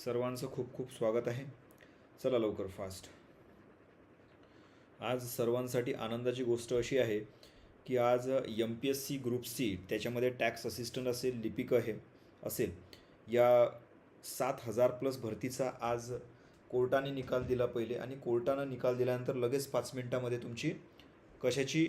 सर्वांचं खूप खूप स्वागत आहे. चला लवकर फास्ट आज सर्वांसाठी आनंदाची गोष्ट अशी आहे की आज M P S C group C त्याच्यामध्ये टॅक्स असिस्टंट असेल लिपिक आहे असेल. या सात हजार प्लस भरतीचा आज कोर्टाने निकाल दिला पहिले आणि कोर्टानं निकाल दिल्यानंतर लगेच पाच मिनटामध्ये तुमची कशाची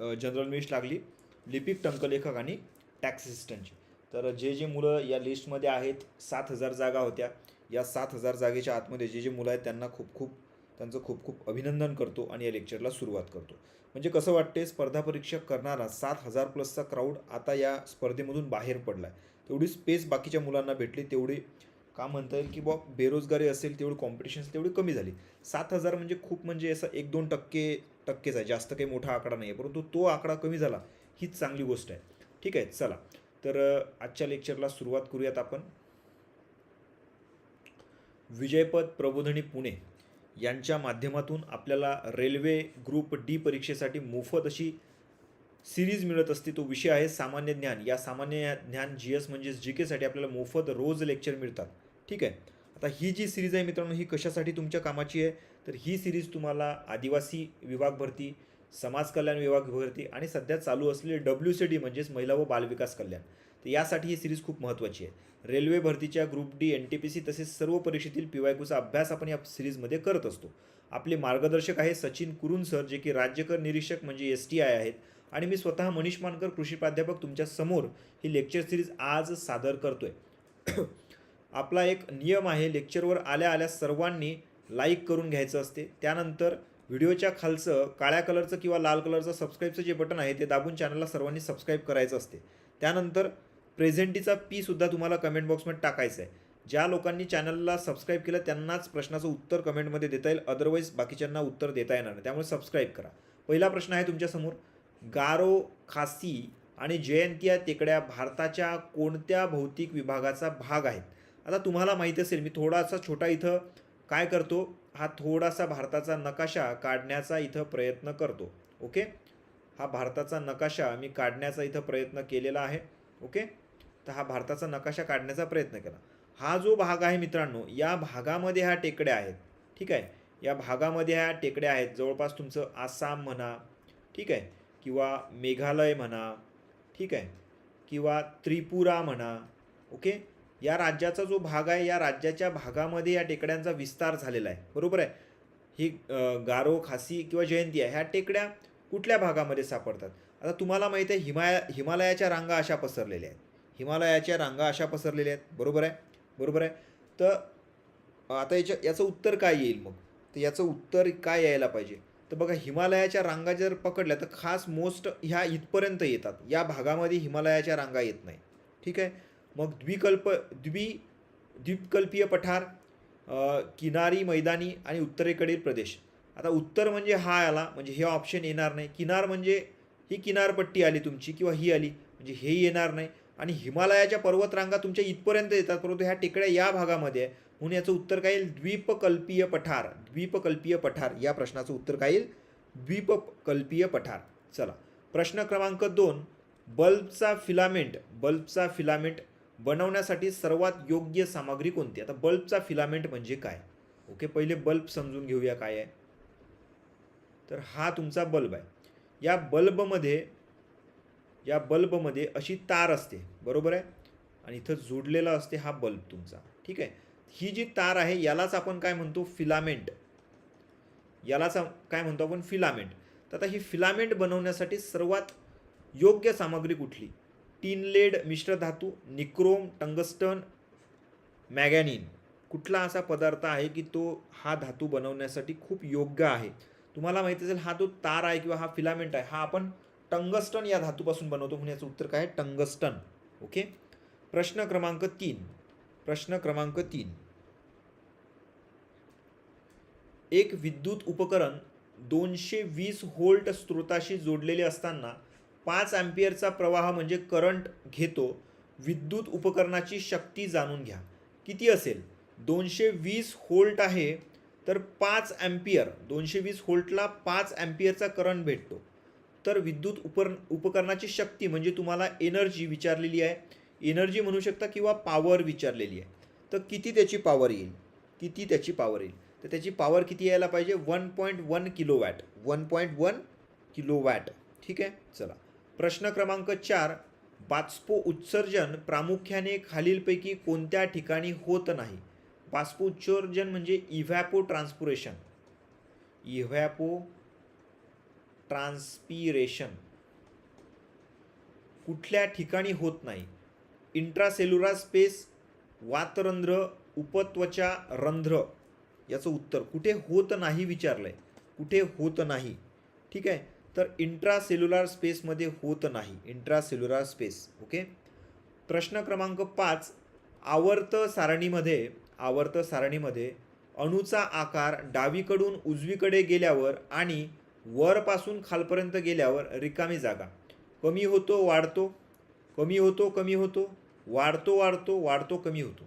जनरल लिस्ट लागली? लिपिक टंकलेखक आणि टॅक्स असिस्टंटची तर जे जे मुलं या लिस्टमध्ये आहेत सात हजार जागा होत्या. या सात हजार जागेच्या आतमध्ये जे जे मुलं आहेत त्यांना खूप खूप त्यांचं खूप खूप अभिनंदन करतो आणि या लेक्चरला सुरुवात करतो. म्हणजे कसं वाटते स्पर्धा परीक्षा करणारा सात हजार प्लसचा क्राऊड आता या स्पर्धेमधून बाहेर पडला आहे तेवढी स्पेस बाकीच्या मुलांना भेटली तेवढी का म्हणता येईल की बॉ बेरोजगारी असेल तेवढी कॉम्पिटिशन्स तेवढी कमी झाली. सात हजार म्हणजे खूप म्हणजे असं एक दोन टक्के टक्केच आहे. जास्त काही मोठा आकडा नाही आहे परंतु तो आकडा कमी झाला हीच चांगली गोष्ट आहे. ठीक आहे चला. तर आजच्या लेक्चरला सुरुवात करूयात आपण. विजयपद प्रबोधनी पुणे यांच्या माध्यमातून आपल्याला रेल्वे ग्रुप डी परीक्षेसाठी मोफत अशी सिरीज मिळत असते. तो विषय आहे सामान्य ज्ञान. या सामान्य ज्ञान जी एस म्हणजेच जी केसाठी आपल्याला मोफत रोज लेक्चर मिळतात. ठीक आहे? आता ही जी सिरीज आहे मित्रांनो ही कशासाठी तुमच्या कामाची आहे? तर ही सिरीज तुम्हाला आदिवासी विभाग भरती समाज कल्याण विभाग भरती आणि सध्या चालू असलेली डब्ल्यू सी डी म्हणजेच महिला व बालविकास कल्याण. तर यासाठी ही सिरीज खूप महत्त्वाची आहे. रेल्वे भरतीच्या group D N T P C तसेच सर्व परीक्षेतील पी वाय क्यूचा अभ्यास आपण या सिरीजमध्ये करत असतो. आपले मार्गदर्शक आहे सचिन कुरुन सर जे की राज्यकर निरीक्षक म्हणजे एस टी आय आहेत. आणि मी स्वतः मनीष मानकर कृषी प्राध्यापक तुमच्यासमोर ही लेक्चर सिरीज आज सादर करतो आहे आपला एक नियम आहे लेक्चरवर आल्या आल्या सर्वांनी लाईक करून घ्यायचं असते. त्यानंतर व्हिडिओच्या खालचं काळ्या कलरचं किंवा लाल कलरचं सबस्क्राईबचं जे बटन आहे ते दाबून चॅनलला सर्वांनी सबस्क्राईब करायचं असते. त्यानंतर प्रेझेंटीचा पीसुद्धा तुम्हाला कमेंट बॉक्समध्ये टाकायचं आहे. ज्या लोकांनी चॅनलला सबस्क्राईब केलं त्यांनाच प्रश्नाचं उत्तर कमेंटमध्ये देता येईल. अदरवाईज बाकीच्यांना उत्तर देता येणार नाही. त्यामुळे सबस्क्राईब करा. पहिला प्रश्न आहे तुमच्यासमोर गारो खासी आणि जयंतिया टेकड्या भारताच्या कोणत्या भौतिक विभागाचा भाग आहेत? आता तुम्हाला माहीत असेल मी थोडासा छोटा इथं काय करतो? हा थोडासा भारताचा नकाशा काढण्याचा इथं प्रयत्न करतो. ओके? हा भारताचा नकाशा मी काढण्याचा इथं प्रयत्न केलेला आहे. ओके? तर हा भारताचा नकाशा काढण्याचा प्रयत्न केला. हा जो भाग आहे मित्रांनो या भागामध्ये ह्या टेकड्या आहेत. ठीक आहे? या भागामध्ये ह्या टेकड्या आहेत. जवळपास तुमचं आसाम म्हणा ठीक आहे? किंवा मेघालय म्हणा ठीक आहे? किंवा त्रिपुरा म्हणा ओके? या राज्याचा जो भाग आहे या राज्याच्या भागामध्ये या टेकड्यांचा विस्तार झालेला आहे. बरोबर आहे? ही गारो खासी किंवा जयंती आहे ह्या टेकड्या कुठल्या भागामध्ये सापडतात? आता तुम्हाला माहिती आहे हिमाया हिमालयाच्या रांगा अशा पसरलेल्या आहेत. हिमालयाच्या रांगा अशा पसरलेल्या आहेत. बरोबर आहे? बरोबर आहे? तर आता याच्या याचं उत्तर काय येईल मग? तर याचं उत्तर काय यायला पाहिजे? तर बघा हिमालयाच्या रांगा जर पकडल्या तर खास मोस्ट ह्या इथपर्यंत येतात. या भागामध्ये हिमालयाच्या रांगा येत नाही. ठीक आहे? मग द्विकल्प द्वि द्वीपकल्पीय पठार किनारी मैदानी आणि उत्तरेकडील प्रदेश. आता उत्तर म्हणजे हा आला म्हणजे हे ऑप्शन येणार नाही. किनार म्हणजे ही किनारपट्टी आली तुमची किंवा ही आली म्हणजे हेही येणार नाही. आणि हिमालयाच्या पर्वतरांगा तुमच्या इथपर्यंत येतात परंतु ह्या टेकड्या या भागामध्ये आहे म्हणून याचं उत्तर काय येईल द्वीपकल्पीय पठार द्वीपकल्पीय पठार. या प्रश्नाचं उत्तर काय येईल द्वीपकल्पीय पठार. चला. प्रश्न क्रमांक दोन बल्बचा फिलामेंट बल्बचा फिलामेंट बनवण्यासाठी सर्वात योग्य सामग्री कोणती? आता बल्बचा फिलामेंट म्हणजे काय? ओके पहिले बल्ब समजून घेऊया काय आहे. तर हा तुमचा बल्ब आहे. या बल्बमध्ये या बल्बमध्ये अशी तार असते बरोबर आहे? आणि इथं जोडलेला असते हा बल्ब तुमचा. ठीक आहे? ही जी तार आहे यालाच आपण काय म्हणतो? फिलामेंट. यालाच काय म्हणतो आपण? फिलामेंट. तर आता ही फिलामेंट बनवण्यासाठी सर्वात योग्य सामग्री कुठली? टिनलेड मिश्र धातू निक्रोम टंगस्टन मॅगॅनिन. कुठला असा पदार्थ आहे की तो हा धातू बनवण्यासाठी खूप योग्य आहे? तुम्हाला माहिती असेल हा जो तार आहे किंवा हा फिलामेंट आहे हा आपण टंगस्टन या धातूपासून बनवतो म्हणून याचं उत्तर काय आहे? टंगस्टन. ओके? प्रश्न क्रमांक तीन. प्रश्न क्रमांक तीन. एक विद्युत उपकरण दोनशे वीस व्होल्ट स्रोताशी जोडलेले असताना पाच अँपियरचा प्रवाह म्हणजे करंट घेतो विद्युत उपकरणाची शक्ती जाणून घ्या. किती असेल? दोनशे वीस होल्ट आहे तर पाच अँपियर दोनशे वीस होल्टला पाच अँपियरचा करंट भेटतो. तर विद्युत उपर उपकरणाची शक्ती म्हणजे तुम्हाला एनर्जी विचारलेली आहे. एनर्जी म्हणू शकता किंवा पॉवर विचारलेली आहे. तर किती त्याची पॉवर येईल? किती त्याची पॉवर येईल? तर त्याची पॉवर किती यायला पाहिजे? One point one kilowatt one point one kilowatt ठीक आहे? चला. प्रश्न क्रमांक चार बाष्पो उत्सर्जन प्रामुख्याने खालीलपैकी कोणत्या ठिकाणी होत नाही? बाष्पो उत्सर्जन म्हणजे इव्हॅपो ट्रान्सपुरेशन. इव्हॅपो ट्रान्सपिरेशन. कुठल्या ठिकाणी होत नाही? इंट्रासेल्युलर स्पेस वातरंध्र उपत्वचा रंध्र. याचं उत्तर कुठे होत नाही विचारलं आहे कुठे होत नाही. ठीक आहे? तर इंट्रासेल्युलर स्पेसमध्ये होत नाही. इंट्रासेल्युलर स्पेस ओके प्रश्न क्रमांक पाच आवर्त सारणीमध्ये आवर्त सारणीमध्ये अणूचा आकार डावीकडून उजवीकडे गेल्यावर आणि वरपासून खालपर्यंत गेल्यावर रिकामी जागा. कमी होतो वाढतो. कमी होतो कमी होतो. वाढतो वाढतो वाढतो कमी होतो.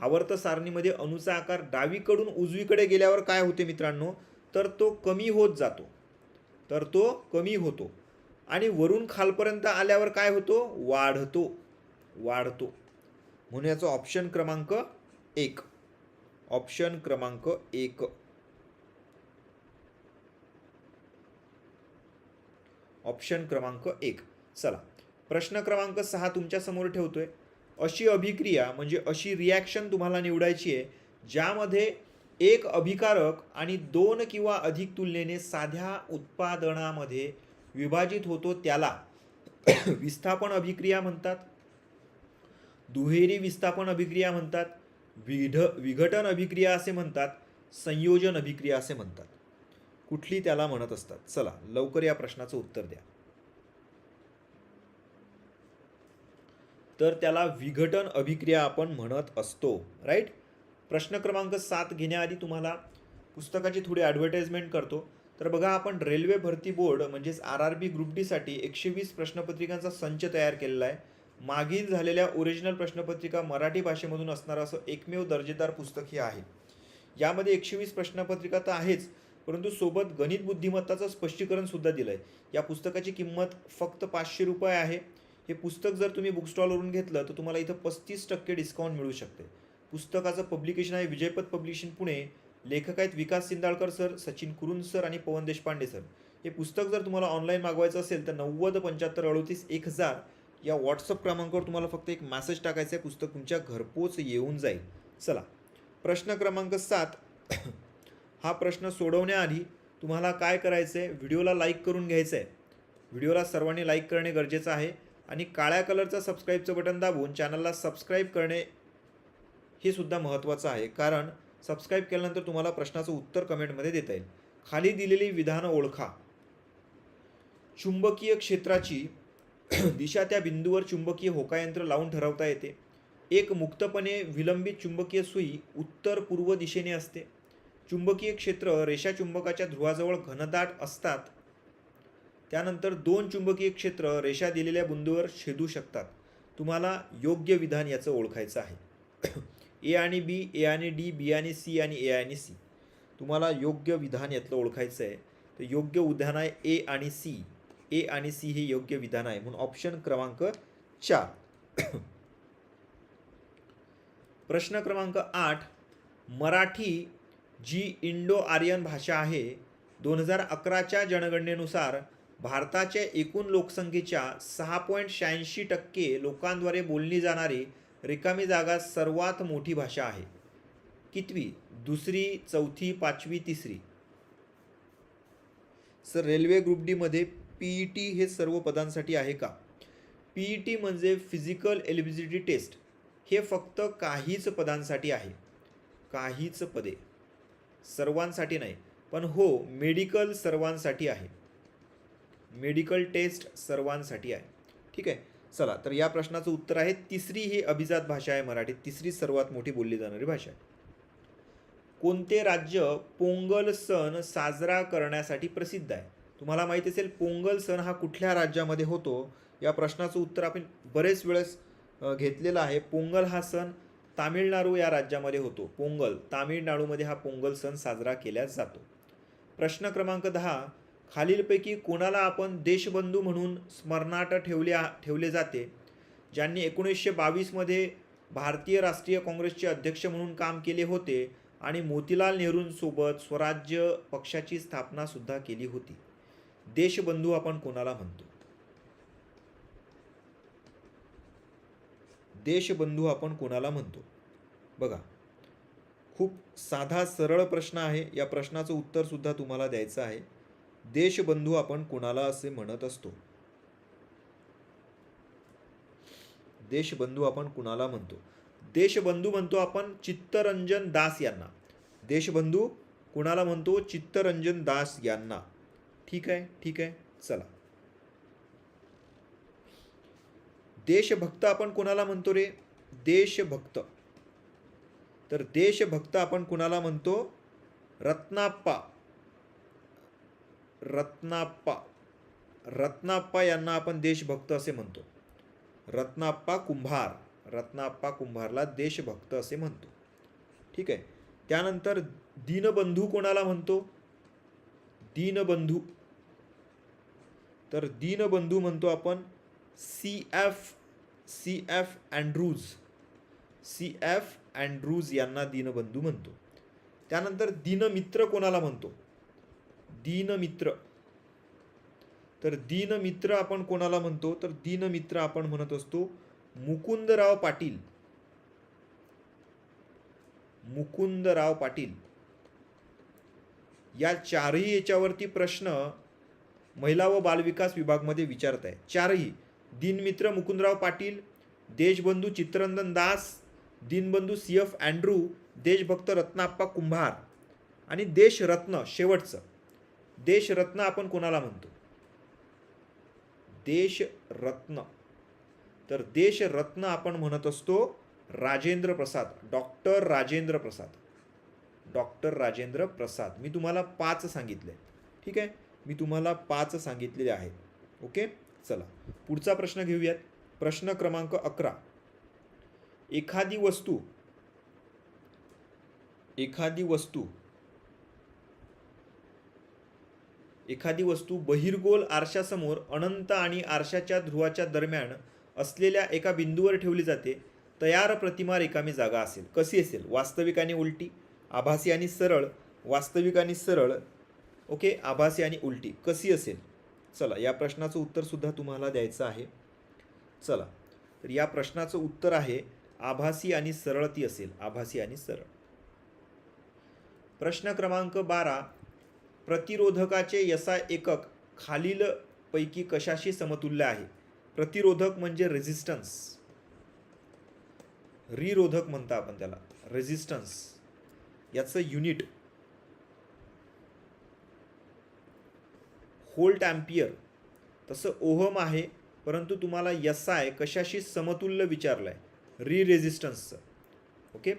आवर्त सारणीमध्ये अणूचा आकार डावीकडून उजवीकडे गेल्यावर काय होते मित्रांनो? तर तो कमी होत जातो. तर तो कमी होतो. आणि वरून खालपर्यंत आल्यावर काय होतो? वाढतो. वाढतो. म्हणून याचा ऑप्शन क्रमांक एक. ऑप्शन क्रमांक एक. ऑप्शन क्रमांक एक. चला. प्रश्न क्रमांक सहा तुमच्यासमोर ठेवतोय. अशी अभिक्रिया म्हणजे अशी रिॲक्शन तुम्हाला निवडायची आहे ज्यामध्ये एक अभिकारक आणि दोन किंवा अधिक तुलनेने साध्या उत्पादनामध्ये विभाजित होतो त्याला. विस्थापन अभिक्रिया म्हणतात. दुहेरी विस्थापन अभिक्रिया म्हणतात. विघ विघटन अभिक्रिया असे म्हणतात. संयोजन अभिक्रिया असे म्हणतात. कुठली त्याला म्हणत असतात? चला लवकर या प्रश्नाचं उत्तर द्या. तर त्याला विघटन अभिक्रिया आपण म्हणत असतो राईट प्रश्न क्रमांक सात घेण्याआधी तुम्हाला पुस्तकाची थोडी ॲडव्हर्टाइजमेंट करतो. तर बघा आपण रेल्वे भरती बोर्ड म्हणजेच आर आर बी ग्रुप डीसाठी एकशे वीस प्रश्नपत्रिकांचा संच तयार केलेला आहे. मागील झालेल्या ओरिजिनल प्रश्नपत्रिका मराठी भाषेमधून असणारं असं एकमेव दर्जेदार पुस्तक हे आहे. यामध्ये एकशे वीस प्रश्नपत्रिका तर आहेच परंतु सोबत गणित बुद्धिमत्ताचं स्पष्टीकरण सुद्धा दिलं आहे या पुस्तकाची किंमत फक्त पाचशे रुपये आहे. हे पुस्तक जर तुम्ही बुक स्टॉलवरून घेतलं तर तुम्हाला इथं पस्तीस टक्के डिस्काउंट मिळू शकते. पुस्तकाचं पब्लिकेशन आहे विजयपथ पब्लिकेशन पुणे. लेखक आहेत विकास सिंदाळकर सर सचिन कुरुन सर आणि पवन देशपांडे सर हे पुस्तक जर तुम्हाला ऑनलाईन मागवायचं असेल तर नव्वद पंच्याहत्तर अडोतीस एक हजार या व्हॉट्सअप क्रमांकावर तुम्हाला फक्त एक मॅसेज टाकायचा आहे पुस्तक तुमच्या घरपोच येऊन जाईल. चला. प्रश्न क्रमांक सात. हा प्रश्न सोडवण्याआधी तुम्हाला काय करायचं आहे व्हिडिओला लाईक करून घ्यायचं आहे व्हिडिओला सर्वांनी लाईक करणे गरजेचं आहे. आणि काळ्या कलरचा सबस्क्राईबचं बटन दाबून चॅनलला सबस्क्राईब करणे हे सुद्धा महत्त्वाचं आहे. कारण सबस्क्राईब केल्यानंतर तुम्हाला प्रश्नाचं उत्तर कमेंटमध्ये देता येईल. खाली दिलेली विधानं ओळखा. चुंबकीय क्षेत्राची दिशा त्या बिंदूवर चुंबकीय होकायंत्र लावून ठरवता येते. एक मुक्तपणे विलंबित चुंबकीय सुई उत्तर पूर्व दिशेने असते. चुंबकीय क्षेत्र रेषा चुंबकाच्या ध्रुवाजवळ घनदाट असतात. त्यानंतर दोन चुंबकीय क्षेत्र रेषा दिलेल्या बिंदूवर छेदू शकतात. तुम्हाला योग्य विधान याचं ओळखायचं आहे. ए आणि बी ए आणि डी बी आणि सी आणि ए आणि सी. तुम्हाला योग्य विधान यातलं ओळखायचं आहे तर योग्य उदाहरण आहे ए आणि सी. ए आणि सी हे योग्य विधान आहे. म्हणून ऑप्शन क्रमांक चार. प्रश्न क्रमांक आठ. मराठी जी इंडो आर्यन भाषा आहे दोन हजार अकराच्या जनगणनेनुसार भारताच्या एकूण लोकसंख्येच्या सहा पॉईंट शहाऐंशी टक्के लोकांद्वारे बोलली जाणारी रिकामी जागा सर्वात मोठी भाषा आहे. कितवी? दुसरी चौथी पाचवी तिसरी. सर रेल्वे ग्रुप डीमध्ये पी ई टी हे सर्व पदांसाठी आहे का? पी ई टी म्हणजे फिजिकल एलिबिलिटी टेस्ट. हे फक्त काहीच पदांसाठी आहे. काहीच पदे. सर्वांसाठी नाही पण हो मेडिकल सर्वांसाठी आहे. मेडिकल टेस्ट सर्वांसाठी आहे. ठीक आहे? चला तर या प्रश्नाचं उत्तर आहे तिसरी ही अभिजात भाषा आहे मराठीत तिसरी सर्वात मोठी बोलली जाणारी भाषा आहे. कोणते राज्य पोंगल सण साजरा करण्यासाठी प्रसिद्ध आहे? तुम्हाला माहिती असेल पोंगल सण हा कुठल्या राज्यामध्ये होतो? या प्रश्नाचं उत्तर आपण बरेच वेळेस घेतलेलं आहे. पोंगल हा सण तामिळनाडू या राज्यामध्ये होतो. पोंगल तामिळनाडूमध्ये हा पोंगल सण साजरा केला जातो. प्रश्न क्रमांक दहा खालीलपैकी कोणाला आपण देशबंधू म्हणून स्मरणाट ठेवले ठेवले जाते ज्यांनी एकोणीसशे बावीसमध्ये भारतीय राष्ट्रीय काँग्रेसचे अध्यक्ष म्हणून काम केले होते आणि मोतीलाल नेहरूंसोबत स्वराज्य पक्षाची स्थापनासुद्धा केली होती. देशबंधू आपण कोणाला म्हणतो? देशबंधू आपण कोणाला म्हणतो? बघा खूप साधा सरळ प्रश्न आहे. या प्रश्नाचं उत्तर सुद्धा तुम्हाला द्यायचं आहे. देशबंधू आपण कोणाला असे म्हणत असतो? देशबंधू आपण कुणाला म्हणतो? देशबंधू म्हणतो आपण चित्तरंजन दास यांना. देशबंधू कुणाला म्हणतो? चित्तरंजन दास यांना. ठीक आहे? ठीक आहे? चला. देशभक्त आपण कोणाला म्हणतो रे? देशभक्त. तर देशभक्त आपण कुणाला म्हणतो? रत्नाप्पा. रत्नाप्पा. रत्नाप्पा यांना आपण देशभक्त असे म्हणतो. रत्नाप्पा कुंभार. रत्नाप्पा कुंभारला देशभक्त असे म्हणतो. ठीक आहे? त्यानंतर दीनबंधू कोणाला म्हणतो? दीनबंधू. तर दीनबंधू म्हणतो आपण C F C F Andrews. C F Andrews यांना दीनबंधू म्हणतो. त्यानंतर दीनमित्र कोणाला म्हणतो? दीनमित्र. तर दीनमित्र आपण कोणाला म्हणतो? तर दीनमित्र आपण म्हणत असतो मुकुंदराव पाटील. मुकुंदराव पाटील. या चारही याच्यावरती प्रश्न महिला व बालविकास विभागमध्ये विचारत आहे. चारही. Dinmitra Mukundrao Patil Deshbandhu Chittaranjan Das Dinbandhu C F Andrew Deshbhakt Ratnappa Kumbhar आणि देशरत्न शेवटचं. देशरत्न आपण कोणाला म्हणतो? देशरत्न. तर देशरत्न आपण म्हणत असतो राजेंद्र प्रसाद डॉक्टर राजेंद्र प्रसाद. डॉक्टर राजेंद्र प्रसाद. मी तुम्हाला पाच सांगितले. ठीक आहे? मी तुम्हाला पाच सांगितलेले आहेत. ओके? चला. पुढचा प्रश्न घेऊयात. प्रश्न क्रमांक अकरा. एखादी वस्तू एखादी वस्तू एखादी वस्तू बहिर्गोल आरशासमोर अनंत आणि आरशाच्या ध्रुवाच्या दरम्यान असलेल्या एका बिंदूवर ठेवली जाते तयार प्रतिमा रिकामी जागा असेल. कशी असेल? वास्तविक आणि उलटी? आभासी आणि सरळ? वास्तविक आणि सरळ? ओके आभासी आणि उलटी. कशी असेल? चला या प्रश्नाचं उत्तरसुद्धा तुम्हाला द्यायचं आहे. चला तर या प्रश्नाचं उत्तर आहे आभासी आणि सरळ ती असेल. आभासी आणि सरळ. प्रश्न क्रमांक बारा प्रतिरोधकाचे यसा एकक खालीलपैकी कशाशी समतुल्य आहे? प्रतिरोधक म्हणजे रेझिस्टन्स रिरोधक म्हणता आपण त्याला. रेझिस्टन्स याचं युनिट होल्ट अँपियर तसं ओहम आहे परंतु तुम्हाला यसाय कशाशी समतुल्य विचारलं आहे री रेझिस्टन्सचं ओके?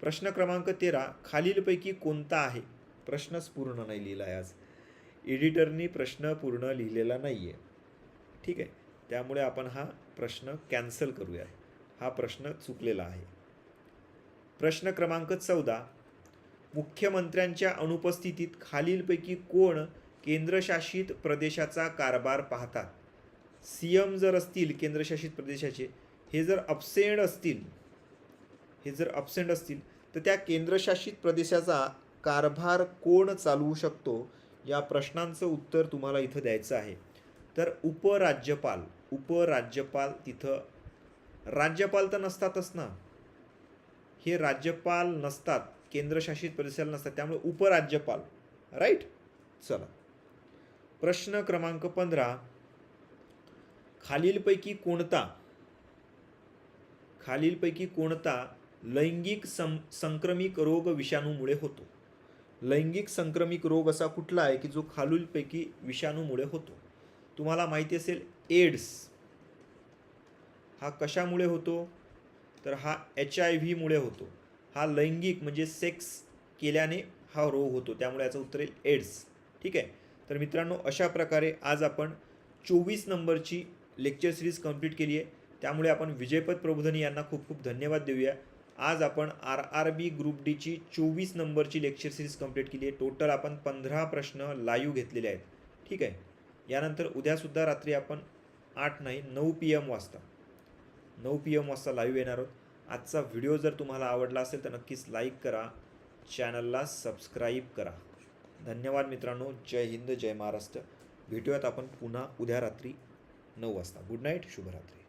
प्रश्न क्रमांक तेरा खालीलपैकी कोणता आहे? प्रश्नच पूर्ण नाही लिहिला आहे आज. एडिटरनी प्रश्न पूर्ण लिहिलेला नाही आहे ठीक आहे? त्यामुळे आपण हा प्रश्न कॅन्सल करूया. हा प्रश्न चुकलेला आहे. प्रश्न क्रमांक चौदा मुख्यमंत्र्यांच्या अनुपस्थितीत खालीलपैकी कोण केंद्रशासित प्रदेशाचा कारभार पाहतात? सी एम जर असतील केंद्रशासित प्रदेशाचे हे जर अबसेंट असतील हे जर अबसेंट असतील तर त्या केंद्रशासित प्रदेशाचा कारभार कोण चालवू शकतो या प्रश्नांचं उत्तर तुम्हाला इथं द्यायचं आहे. तर उपराज्यपाल उपराज्यपाल तिथं राज्यपाल तर नसतातच ना? हे राज्यपाल नसतात केंद्रशासित प्रदेशाला नसतात त्यामुळे उपराज्यपाल राईट चला. प्रश्न क्रमांक पंधरा. खालीलपैकी कोणता? खालीलपैकी कोणता लैंगिक सं संक्रमिक रोग विषाणूमुळे होतो. लैंगिक संक्रमिक रोग असा कुठला आहे की जो खालीलपैकी विषाणूमुळे होतो? तुम्हाला माहिती असेल एड्स. हा कशामुळे होतो? तर हा एच आय व्हीमुळे होतो. हा लैंगिक म्हणजे सेक्स केल्याने हा रोग होतो. त्यामुळे याचं उत्तर येईल एड्स. ठीक आहे? तर मित्रांनो अशा प्रकारे आज आपण चोवीस नंबरची लेक्चर सिरीज कंप्लीट केली आहे. त्यामुळे आपण विजयपद प्रबोधनी यांना खूप खूप धन्यवाद देऊया. आज आपण आर आर बी ग्रुप डीची चोवीस नंबरची लेक्चर सिरीज कंप्लीट केली आहे. टोटल आपण पंधरा प्रश्न लाईव्ह घेतलेले आहेत. ठीक आहे? यानंतर उद्यासुद्धा रात्री आपण आठ नाही नऊ पी एम वाजता. नऊ पी एम वाजता लाईव्ह येणार आहोत. आजचा व्हिडिओ जर तुम्हाला आवडला असेल तर नक्कीच लाईक करा. चॅनलला सबस्क्राईब करा. धन्यवाद मित्रांनो. जय हिंद जय महाराष्ट्र. भेटूयात आपण पुन्हा उद्या रात्री नऊ वाजता. गुड नाईट शुभरात्री.